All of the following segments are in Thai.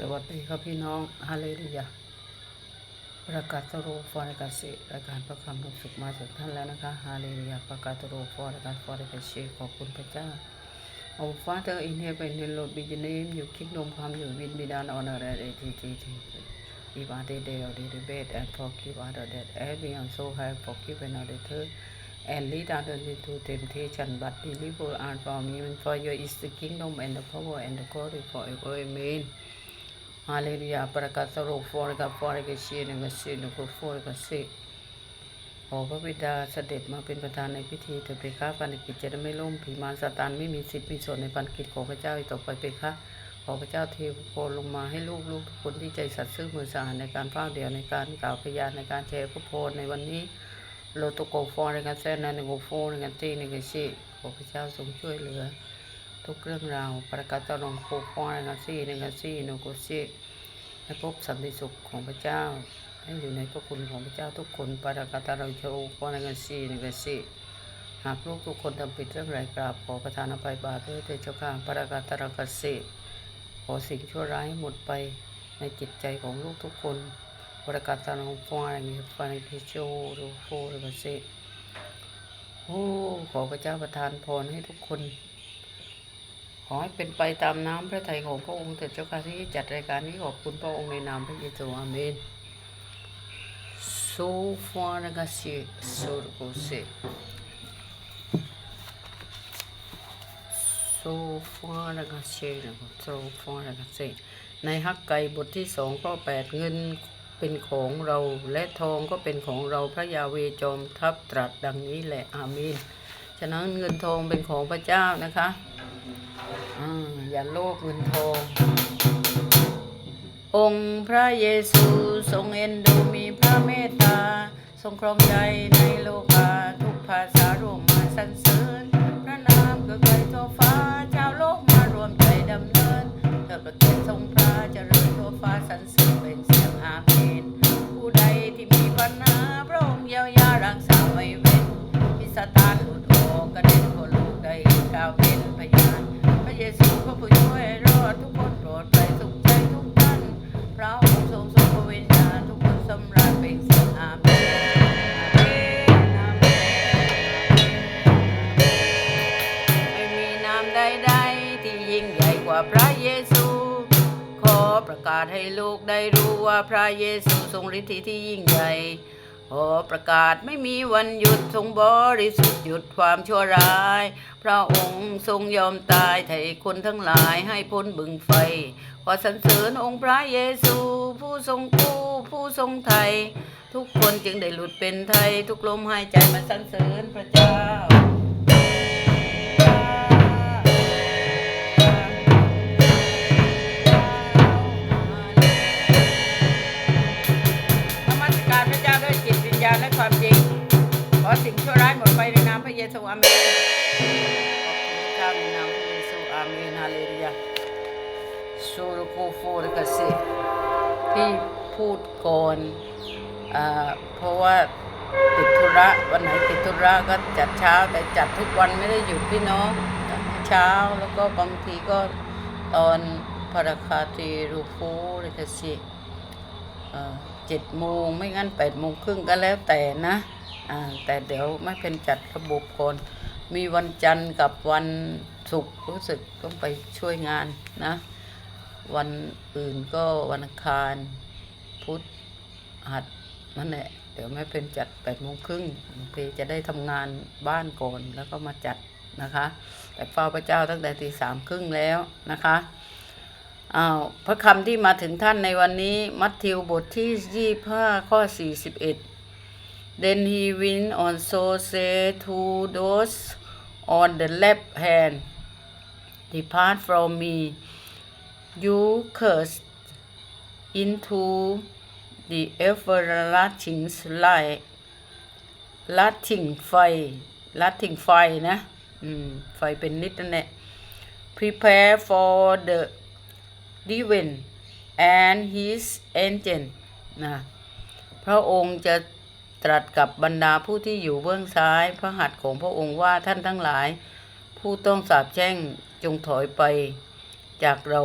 สวัสดีครับพี่น้องฮาเลลูยาประกาศโรฟอร์กาเซรายการประคำรู้สึกมาถึงท่านแล้วนะคะฮาเลลูยาประกาศโรฟอร์กาฟอร์กาเซขอบคุณพระเจ้า Our Father in heaven, hallowed be your name. Your kingdom come, your will be done on earth as it is in heaven. Give us this day our daily bread and forgive us our debt as we also have forgiven our debtors. And lead us not into temptation, but deliver us from evil. For yours is the kingdom and the power and the glory forever. Amen. ฮาเลลูยาประกาศโรฟอร์กับฟอร์กับเชียนกับเชียนกับฟอร์กับเซขอพระบิดาเสด็จมาเป็นประธานในพิธีเถิดเพคะพันธกิจจะได้ไม่ล่มผีมารซาตานไม่มีสิทธิ์มีส่วนในพันธกิจของพระเจ้าอีกต่อไปเพคะขอพระเจ้าเทวโพลลงมาให้ลูกลูกทุกคนที่ใจสัตย์ซื่อมือสะอาดในการเฝ้าเดียวในการกล่าวพยานในการแชร์พระพรในวันนี้โลโตโกฟอร์ในการแซนในโกโฟในการตีในการชีขอพระเจ้าทรงช่วยเหลือ ทุกเรื่องราวประกาศตลงโคฟอร์ในกาซีนกาซีในโกซีให้พบสันติสุขของพระเจ้า ให้อยู่ในพระคุณของพระเจ้าทุกคนปารากาตาเราโชว์ปอนังสีนังสีหากลูกทุกคนทำผิดเรื่องไรกราบขอประทานอภัยบาปด้วยเถิดเจ้าข้าปารากาตาเรากสีขอสิ่งชั่วร้ายหมดไปในจิตใจของลูกทุกคนปรากาตาเราฟอนังฟานกิโชโรโฟนังสีโอ้ขอพระเจ้าประทานพรให้ทุกคน ขอให้เป็นไปตามน้ำพระทัยของพระองค์เถิดเจ้าค่ะที่จัดรายการนี้ขอบคุณพระองค์ในนามพระเยซูอาเมนโซฟานกาเซโซรโกเซโซฟานากาเซนะครับโซฟานากาเซในฮักไกบทที่สองข้อแปดเงินเป็นของเราและทองก็เป็นของเราพระยาเวจอมทัพตรัสดังนี้แหละอาเมนฉะนั้นเงินทองเป็นของพระเจ้านะคะ อย่าโลภเงินทอง องค์พระเยซูทรงเอ็นดูมีพระเมตตา ทรงครองใจในโลกาทุกภาษารวมมาสรรเสริญ พระนามก็ไกลทั่วฟ้า ประกาศให้ลูกได้รู้ว่าพระเยซูทรงฤทธิ์ที่ยิ่งใหญ่ขอประกาศไม่มีวันหยุดทรงบริสุทธิ์หยุดความชั่วร้าย พระองค์ทรงยอมตายไถ่คนทั้งหลายให้พ้นบึงไฟ ขอสรรเสริญองค์พระเยซู ผู้ทรงกู้ผู้ทรงไทย ทุกคนจึงได้หลุดเป็นไทย ทุกลมหายใจมาสรรเสริญพระเจ้า เยซูอาเมนขอบคุณพระเจ้าในนามพระเยซูอาเมนฮาเลลูยาสูรโกโฟรกเซที่พูดก่อนเพราะว่าติดธุระวันไหนติดธุระก็จัดเช้าแต่จัดทุกวันไม่ได้หยุดพี่น้องเช้าแล้วก็บางทีก็ตอนพราคาตีรูฟูรกเซเจ็ดโมงไม่งั้นแปดโมงครึ่งก็แล้วแต่นะ แต่เดี๋ยวไม่เป็นจัดระบบก่อนมีวันจันทร์กับวันศุกร์รู้สึกต้องไปช่วยงานนะ วันอื่นก็วันอังคาร พุธหัดนั่นแหละเดี๋ยวไม่เป็นจัดแปดโมงครึ่งบางทีจะได้ทำงานบ้านก่อนแล้วก็มาจัดนะคะ แต่เฝ้าพระเจ้าตั้งแต่ตีสามครึ่งแล้วนะคะอ้าวพระคำที่มาถึงท่านในวันนี้ มัทธิวบทที่ยี่ห้าข้อสี่สิบเอ็ด Then he went also say to those on the left hand Depart from me you cursed into the everlasting light ลัดทิ้งไฟลัดทิ้งไฟนะอืมไฟเป็นนิดนั่นแหละ prepare for the Divine and his angel นะพระองค์จะ ตรัสกับบรรดาผู้ที่อยู่เบื้องซ้ายพระหัตถ์ของพระองค์ว่าท่านทั้งหลาย ผู้ต้องสาบแช่งจงถอยไป จากเรา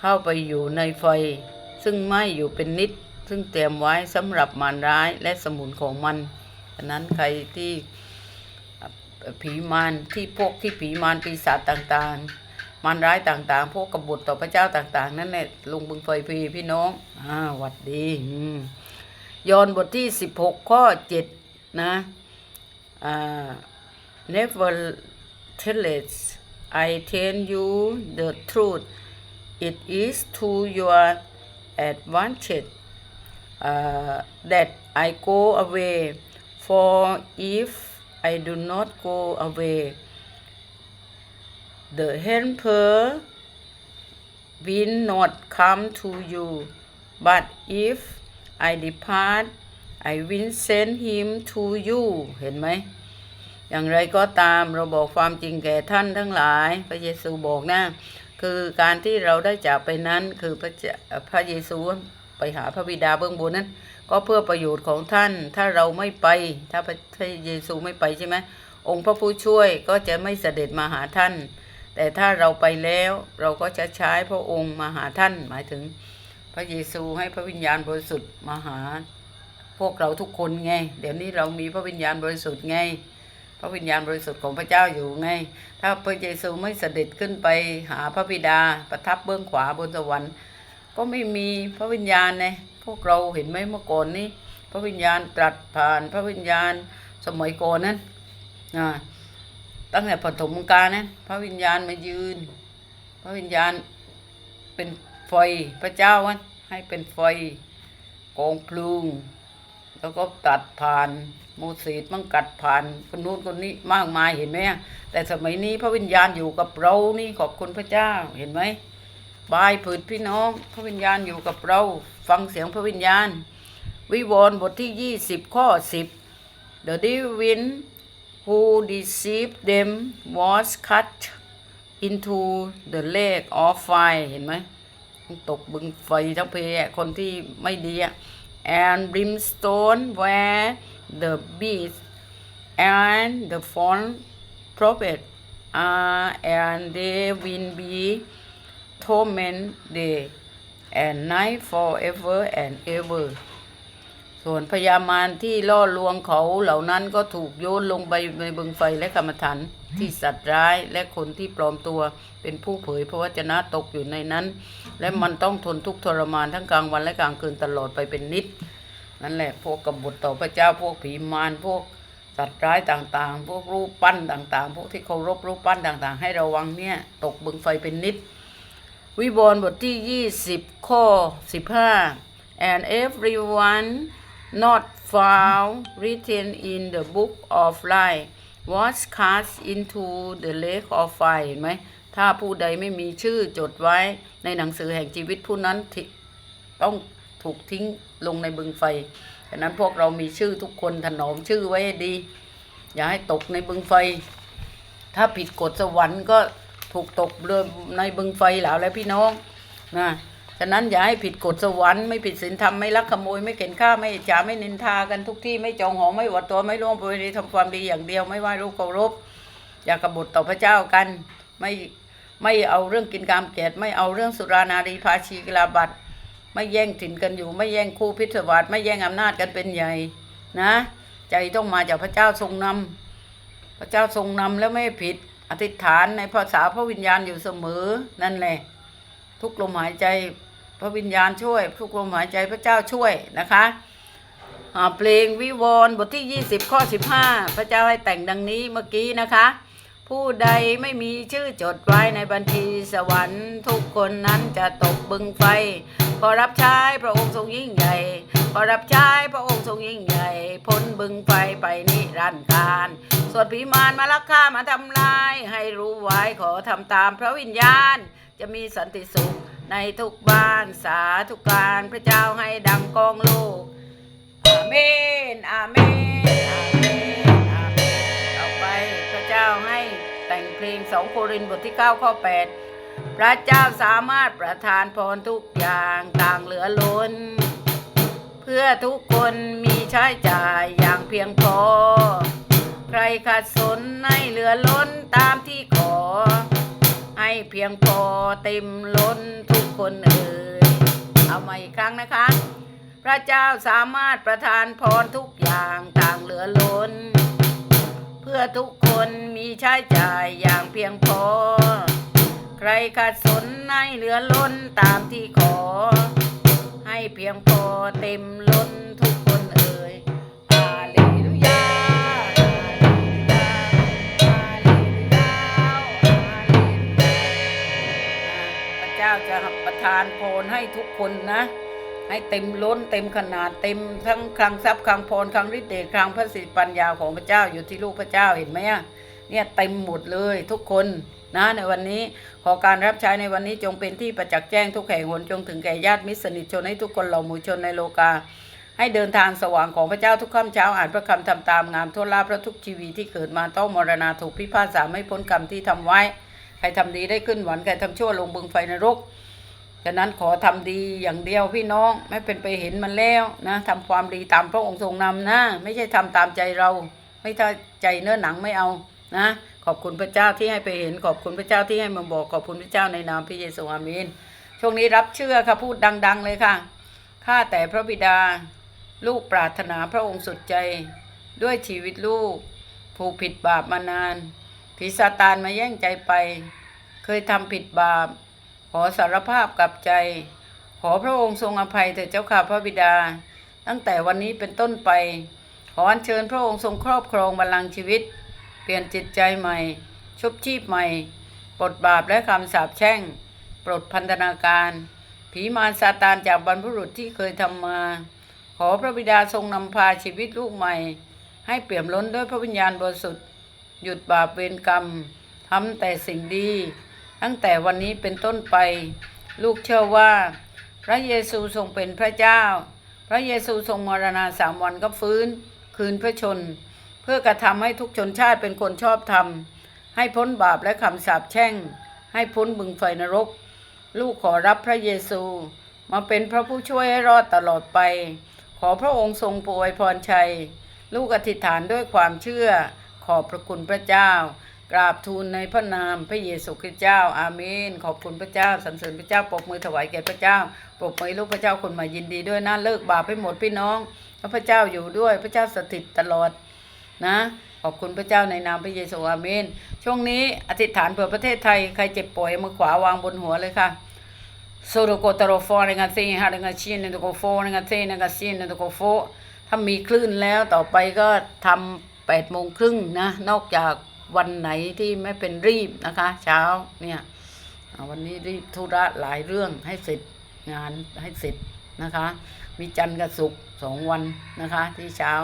เข้าไปอยู่ในไฟ ซึ่งไหม้อยู่เป็นนิด ซึ่งเตรียมไว้สำหรับมารร้ายและสมุนของมันฉะนั้นใครที่ผีมารที่พวกที่ผีมารปีศาจต่างๆ มารร้ายต่างๆ พวกกบฏต่อพระเจ้าต่าง ๆ นั่นแหละลงบึงไฟพีพี่น้องอ่าหวัดดีอืม ยอห์นบทที่ 16 ข้อ 7 นะอ่า Nevertheless I tell you the truth it is to your advantage uh, that I go away for if I do not go away the helper will not come to you but if I depart I will send him to you เห็นไหม อย่างไรก็ตามเราบอกความจริงแก่ท่านทั้งหลาย พระเยซูบอกนะ คือการที่เราได้จากไปนั้นคือพระเจ้าพระเยซูไปหาพระบิดาเบื้องบนนั้น ก็เพื่อประโยชน์ของท่าน ถ้าเราไม่ไป ถ้าพระเยซูไม่ไปใช่ไหมองค์พระผู้ช่วยก็จะไม่เสด็จมาหาท่าน แต่ถ้าเราไปแล้วเราก็จะใช้พระองค์มาหาท่านหมายถึง พระเยซูให้พระวิญญาณบริสุทธิ์มาหา พวกเราทุกคนไง เดี๋ยวนี้เรามีพระวิญญาณบริสุทธิ์ไง พระวิญญาณบริสุทธิ์ของพระเจ้าอยู่ไง ถ้าพระเยซูไม่เสด็จขึ้นไปหาพระบิดาประทับเบื้องขวาบนสวรรค์ ก็ไม่มีพระวิญญาณไงพวกเราเห็นไหมเมื่อก่อนนี้ พระวิญญาณตรัสผ่านพระวิญญาณสมัยก่อนนั้นนะตั้งแต่ปฐมกาลนั้นพระวิญญาณมายืน พระวิญญาณเป็น ไฟพระเจ้าอะให้เป็นไฟกองพลุงแล้วก็ตัดผ่านโมเสสมั่งกัดผ่านคนนู้นคนนี้มากมายเห็นไหมแต่สมัยนี้พระวิญญาณอยู่กับเรานี่ขอบคุณพระเจ้าเห็นไหมบายผืดพี่น้อง พระวิญญาณอยู่กับเรา ฟังเสียงพระวิญญาณ วิวรณ์บทที่ยี่สิบข้อสิบ The devil who deceived them was cut into the lake of fire เห็นไหม ตกบึงไฟทั้งเพอะคนที่ไม่ดีอะ and brimstone where the beast and the false prophet are and they will be torment day and night forever and ever ส่วนพญามารที่ล่อลวงเขาเหล่านั้นก็ถูกโยนลงไปในบึงไฟและกรรมฐานที่สัตว์ร้ายและคนที่ปลอมตัวเป็นผู้เผยพระวจนะตกอยู่ในนั้น และมันต้องทนทุกข์ทรมานทั้งกลางวันและกลางคืนตลอดไปเป็นนิด นั่นแหละพวกกบฏต่อพระเจ้าพวกผีมารพวกสัตว์ร้ายต่างๆ พวกรูปปั้นต่างๆ พวกที่เคารพรูปปั้นต่างๆ ให้ระวังเนี่ยตกบึงไฟเป็นนิด วิวรณ์บทที่ยี่สิบข้อสิบห้า and everyone not found written in the book of life was cast into the lake of fire เห็นไหม ถ้าผู้ใดไม่มีชื่อจดไว้ในหนังสือแห่งชีวิตผู้นั้นต้องถูกทิ้งลงในบึงไฟฉะนั้นพวกเรามีชื่อทุกคนถนอมชื่อไว้ให้ดี อย่าให้ตกในบึงไฟ ถ้าผิดกฎสวรรค์ก็ถูกตกเรือในบึงไฟแล้วแหล้วพี่น้องนะ ฉะนั้นอย่าให้ผิดกฎสวรรค์ไม่ผิดศีลธรรมไม่ลักขโมยไม่เข็นฆ่าไม่จฉาไม่นินทากันทุกที่ไม่จองหองไม่หวดตัวไม่ร่วมประเวณีทำความดีอย่างเดียวไม่ไหว้รูปเคารพอย่ากบฏต่อพระเจ้ากัน ไม่ไม่เอาเรื่องกินกามเกียดไม่เอาเรื่องสุรานารีภาชีกลาบัตไม่แย่งถิ่นกันอยู่ ไม่แย่งคู่พิศวาสไม่แย่งอำนาจกันเป็นใหญ่นะ ใจต้องมาจากพระเจ้าทรงนำพระเจ้าทรงนำแล้วไม่ผิดอธิษฐานในภาษาพระวิญญาณอยู่เสมอนั่นแหละ ทุกลมหายใจพระวิญญาณช่วย ทุกลมหายใจพระเจ้าช่วยนะคะเพลงวิวรณ์บทที่ 20 ข้อ 15 พระเจ้าให้แต่งดังนี้เมื่อกี้นะคะ ผู้ใดไม่มีชื่อจดไว้ในบัญชีสวรรค์ทุกคนนั้นจะตกบึงไฟขอรับใช้พระองค์ทรงยิ่งใหญ่ขอรับใช้พระองค์ทรงยิ่งใหญ่พ้นบึงไฟไปนิรันดร์การส่วนผีมารมาลักฆ่ามาทำลาย ให้รู้ไว้ขอทำตามพระวิญญาณ จะมีสันติสุขในทุกบ้านสาธุการพระเจ้าให้ดังกองลูก อาเมน อาเมน อาเมน อาเมน ต่อไปพระเจ้าให้แต่งเพลงสองโครินธ์บทที่ 9 ข้อ 8 พระเจ้าสามารถประทานพรทุกอย่างต่างเหลือล้น เพื่อทุกคนมีใช้จ่ายอย่างเพียงพอ ใครขัดสนให้เหลือล้นตามที่ขอ ให้เพียงพอเต็มล้นทุกคนเอ่ยเอามาอีกครั้งนะคะ พระเจ้าสามารถประทานพรทุกอย่างต่างเหลือล้น เพื่อทุกคนมีใช้จ่ายอย่างเพียงพอ ใครขาดสนให้เหลือล้นตามที่ขอ ให้เพียงพอเต็มล้นทุก ทานพรให้ทุกคนนะ ให้เต็มล้นเต็มขนาดเต็มทั้งคลังทรัพย์คลังพรคลังฤทธิ์เดชคลังพระสิทธิปัญญาของพระเจ้าอยู่ที่ลูกพระเจ้าเห็นไหมเนี่ยเต็มหมดเลยทุกคนนะในวันนี้ขอการรับใช้ในวันนี้จงเป็นที่ประจักษ์แจ้งทุกแห่งหนจงถึงแก่ญาติมิตรสนิทชนให้ทุกคนเหล่าหมู่ชนในโลกา ให้เดินทางสว่างของพระเจ้าทุกค่ำเช้าอ่านพระคำทำตามงามทั่วลาพระทุกชีวีที่เกิดมาต้องมรณาถูกพิพากษาไม่พ้นกรรมที่ทำไว้ ใครทำดีได้ขึ้นหวันใครทำชั่วลงบึงไฟนรก ฉะนั้นขอทำดีอย่างเดียวพี่น้องไม่เป็นไปเห็นมันแล้วนะทำความดีตามพระองค์ทรงนำนะ ไม่ใช่ทำตามใจเรา ไม่ถ้าใจเนื้อหนังไม่เอานะ ขอบคุณพระเจ้าที่ให้ไปเห็นขอบคุณพระเจ้าที่ให้มาบอกขอบคุณพระเจ้าในนามพระเยซูอาเมนช่วงนี้รับเชื่อค่ะพูดดัง ๆ เลยค่ะข้าแต่พระบิดา ลูกปรารถนาพระองค์สุดใจ ด้วยชีวิตลูก ผูกผิดบาปมานานผีซาตานมาแย่งใจไป เคยทำผิดบาป อสารภาพกับใจ ขอพระองค์ทรงอภัยเถิดเจ้าค่ะพระบิดา ตั้งแต่วันนี้เป็นต้นไป ขออัญเชิญพระองค์ทรงครอบครองบัลลังก์ชีวิต เปลี่ยนจิตใจใหม่ ชุบชีพใหม่ปลดบาปและคำสาปแช่ง ปลดพันธนาการ ผีมารซาตานจากบรรพุรุษที่เคยทำมา ขอพระบิดาทรงนำพาชีวิตลูกใหม่ ให้เปี่ยมล้นด้วยพระวิญญาณบริสุทธิ์ หยุดบาปเวรกรรมทำแต่สิ่งดี ตั้งแต่วันนี้เป็นต้นไป ลูกเชื่อว่า พระเยซูทรงเป็นพระเจ้า พระเยซูทรงมรณาสามวันก็ฟื้น คืนพระชน เพื่อกระทำให้ทุกชนชาติเป็นคนชอบธรรม ให้พ้นบาปและคำสาปแช่ง ให้พ้นบึงไฟนรก ลูกขอรับพระเยซู มาเป็นพระผู้ช่วยให้รอดตลอดไป ขอพระองค์ทรงโปรยพรชัย ลูกอธิษฐานด้วยความเชื่อขอบพระคุณพระเจ้า กราบทูลในพระนามพระเยซูคริสต์เจ้า อาเมน ขอบคุณพระเจ้าสรรเสริญพระเจ้าปรบมือถวายแก่พระเจ้าปรบมือลูกพระเจ้าคนม่ยินดีด้วยนะเลิกบาปให้หมดพี่น้องแล้วพระเจ้าอยู่ด้วยพระเจ้าสถิตตลอดนะขอบคุณพระเจ้าในนามพระเยซูอาเมน ช่วงนี้อธิษฐานเผื่อประเทศไทยใครเจ็บป่วยมือขวาวางบนหัวเลยค่ะ Solo kotaro fo nga tin ha nga chin nga ko fo nga tin nga sin nga ko fo ถ้ามีคลื่นแล้วต่อไปก็ทำแปดโมงครึ่งนะ นอกจาก วันไหนที่ไม่เป็นรีบนะคะ เช้าเนี่ยวันนี้รีบธุระหลายเรื่องให้เสร็จงานให้เสร็จนะคะ มีจันทร์กับศุกร์สองวันนะคะ ที่เช้า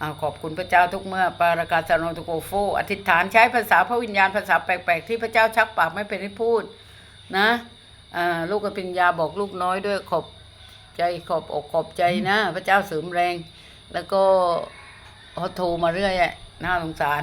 อาขอบคุณพระเจ้าทุกเมื่อ ปารากาสโนตุโกโฟอธิษฐานใช้ภาษาพระวิญญาณภาษาแปลกๆ ที่พระเจ้าชักปากไม่เป็นให้พูดนะลูกกับปิญญาบอกลูกน้อยด้วยขอบใจขอบอกขอบใจนะ พระเจ้าเสริมแรง แล้วก็เขาโทรมาเรื่อยน่าสงสาร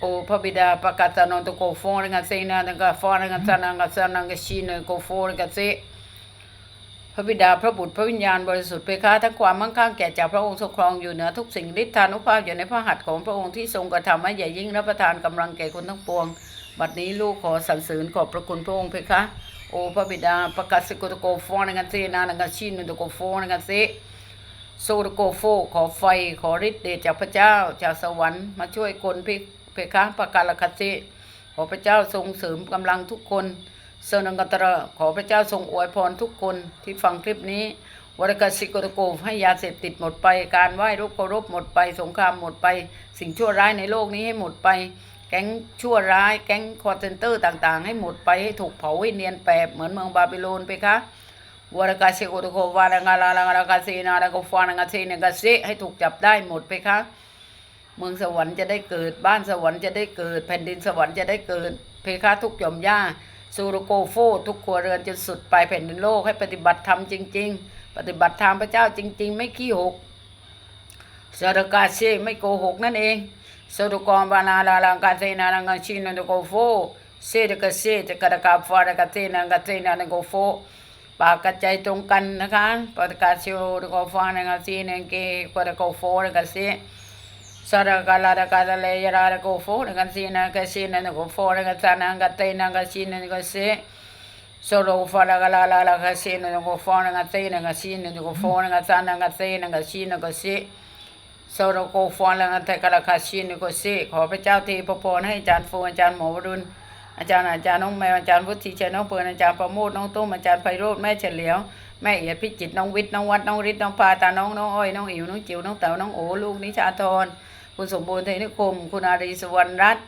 โอ้พระบิดาประกาศนนตโกโฟนกันเซนาตังกาฟอนกันสนังกันสนังกันชีนโกโฟนกันเซพระบิดาพระบุตรพระวิญญาณบริสุทธิ์เพคะทั้งความมั่งคั่งแก่จากพระองค์ทรงครองอยู่เหนือทุกสิ่งฤทธานุภาพอยู่ในพระหัตถ์ของพระองค์ที่ทรงกระทำให้ใหญ่ยิ่งรับประทานกำลังแก่คนทั้งปวง บัดนี้ลูกขอสรรเสริญขอบพระคุณพระองค์เพคะ โอ้พระบิดาประกาศสกุตโกโฟนกันเซนานังกันชินตโกโฟนกันเซโซตโกโฟขอไฟขอฤทธิ์เดชจากพระเจ้าจากสวรรค์มาช่วยคนพิ เพคะประกาศคเซขอพระเจ้าทรงเสริมกำลังทุกคนเสนังกัตระขอพระเจ้าทรงอวยพรทุกคนที่ฟังคลิปนี้วรกสิโกตโกให้ยาเสพติดหมดไป การไหว้รูปเคารพหมดไป สงครามหมดไป สิ่งชั่วร้ายในโลกนี้ให้หมดไป แก๊งชั่วร้าย แก๊งคอร์เซนเตอร์ต่างๆ ให้หมดไปให้ถูกเผาให้เนียนแปบเหมือนเมืองบาบิโลนไปคะวรกาเชโกตโกวารังาลาลังารากาเซนารังกฟานังกาเซเนกาเซให้ถูกจับได้หมดไปคะ เมืองสวรรค์จะได้เกิด บ้านสวรรค์จะได้เกิด แผ่นดินสวรรค์จะได้เกิด เพคะทุกหย่อมย่าซูรโกโฟทุกครัวเรือนจนสุดปลายแผ่นดินโลกให้ปฏิบัติธรรมจริง ๆ ปฏิบัติธรรมพระเจ้าจริง ๆ ไม่ขี้หกสรกาเซไม่โกหกนั่นเองสรกรบานาลาลังกาเซนานังกาชินันโกโฟเซตกะเซตกระกาฟาดกะเซนังกาเซนันโกโฟปากกัจใจตรงกันนะคะปากกาเซโรโกฟานังกาเซนังเกกะโกโฟนังกาเซ สรกาลาดกาเลยราโกโฟนังกาเซนักาเซนันกโฟนังกาซานังกาเตนังกาชินันกาเซ Solo fala la la la casino no go fona nga te nga sino no go fona nga sana nga te nga sino go si โซโลโกฟอนแล้วแต่กระคาชินก็สิขอพระเจ้าทีประพรให้อาจารย์ฟูอาจารย์หมอวรุณอาจารย์อาจารย์น้องแมวอาจารย์วุฒิชัยน้องเปิลอาจารย์ประโมทน้องตุ้มอาจารย์ไพโรธแม่เฉลียว แม่เอียดพิจิตน้องวิทย์น้องวัดน้องฤทธิ์น้องปาตาน้องน้องอ้อยน้องอิ๋วน้องจิ๋วน้องเต๋าน้องโอลูกนิชาธร คุณสมบูรณ์เทนิคม คุณอารีสวรรณรัตน์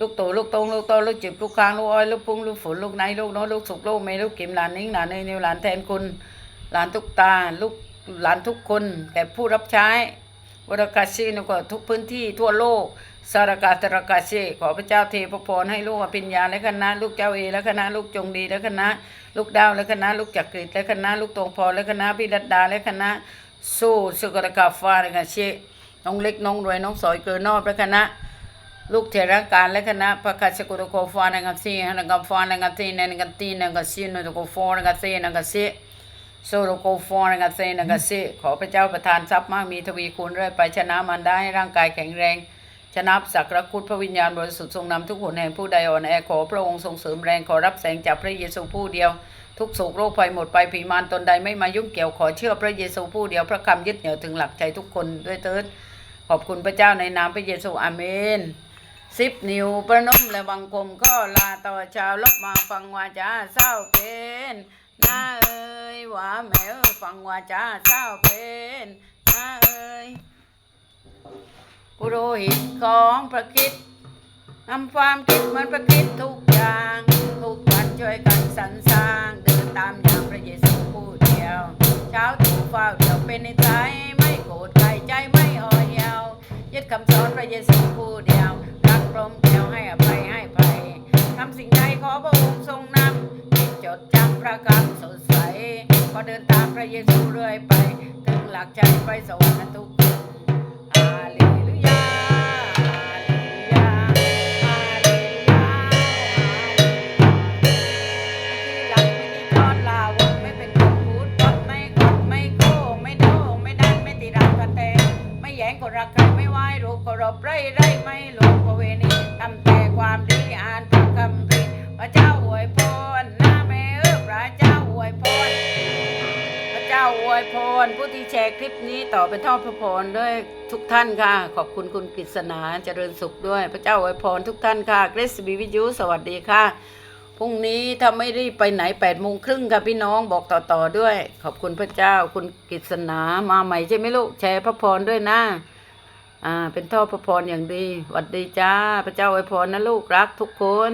ลูกโตลูกตรงลูกโตลูกจิบลูกค้างลูกอ้อยลูกพุ่งลูกฝนลูกไหนลูกน้ตลูกสุกลูกเมลูกกิมหลานนิ้งหลานเนยนิวหลานแทนคุณหลานทุกตาลูกหลานทุกคนแก่ผู้รับใช้วรกาชีนก็ทุกพื้นที่ทั่วโลกสารกาตรกาเชขอพระเจ้าเทพพรให้ลูกอภิญญาและคณะลูกเจ้าเอและคณะลูกจงดีและคณะลูกดาวและคณะลูกจักริดและคณะลูกตรงพรและคณะพี่ดัดดาและคณะสู้สุกรกาฟ้าและคณะเช น้องเล็กน้องรวยน้องสอยเกินนอกและคณะ ลูกเทระการและคณะประกาศกุลโกฟานังกซีนังกฟานังกตีนังกตีนังกซีนังกฟานังกซีนังกซีโซโลโกฟอนกาเซนกาเซขอพระเจ้าประทานทรัพย์มากมีทวีคูณเรื่อยไปชนะมันได้ให้ร่างกายแข็งแรงชนะสักรคุดพระวิญญาณบริสุทธิ์ทรงนำทุกหนแห่งผู้ใดอ่อนแอขอพระองค์ทรงเสริมแรงขอรับแสงจากพระเยซูผู้เดียว ทุกโศกโรคภัยหมดไปผีมารตนใดไม่มายุ่งเกี่ยวขอเชื่อพระเยซูผู้เดียวพระคำยึดเหนี่ยวถึงหลักใจทุกคนด้วยเถิด ขอบคุณพระเจ้าในนามพระเยซูอาเมนสิบนิ้วประนมและบังคมก็ลาต่อชาวลบมาฟังวาจาเศร้าเป็นน้าเอ้ยว่าแม่ฟังวาจาเศร้าเป็นน้าเอ้ยปุโรหิตของพระคิดนำความคิดเหมือนพระคิดทุกอย่างทุกวันช่วยกันสรรสร้างเดินตามอย่างพระเยซูผู้เดียว เช้าถูเฝ้าเดียวเป็นนิสัยไม่โกรธใค คำสอนพระเยซูผู้เดียวรักกลมเดียวให้อภัยให้ไปทำสิ่งใดขอพระองค์ทรงนำจิตจดจำพระคำสดใส พอเดินตามพระเยซูเรื่อยไป ถึงหลักใจไปสวรรค์ทุกคน เคารพไรไรไม่หลงประเวณีทำแต่ความดีอ่านพระคำพีพระเจ้าอวยพรหนะแม่เออพระเจ้าอวยพรพระเจ้าอวยพรผู้ที่แชร์คลิปนี้ต่อเป็นทอดพระพรด้วยทุกท่านค่ะ ขอบคุณคุณกฤษณาเจริญสุขด้วย พระเจ้าอวยพรทุกท่านค่ะเกรซบีวิทยุสวัสดีค่ะพรุ่งนี้ถ้าไม่ได้ไปไหนแปดโมงครึ่งค่ะพี่น้องบอกต่อๆด้วย ขอบคุณพระเจ้า คุณกฤษณามาใหม่ใช่ไหมลูกแชร์พระพรด้วยนะ อ่า เป็นท่อพระพรอย่างดีหวัดดีจ้า พระเจ้าอวยพรนะลูกรักทุกคน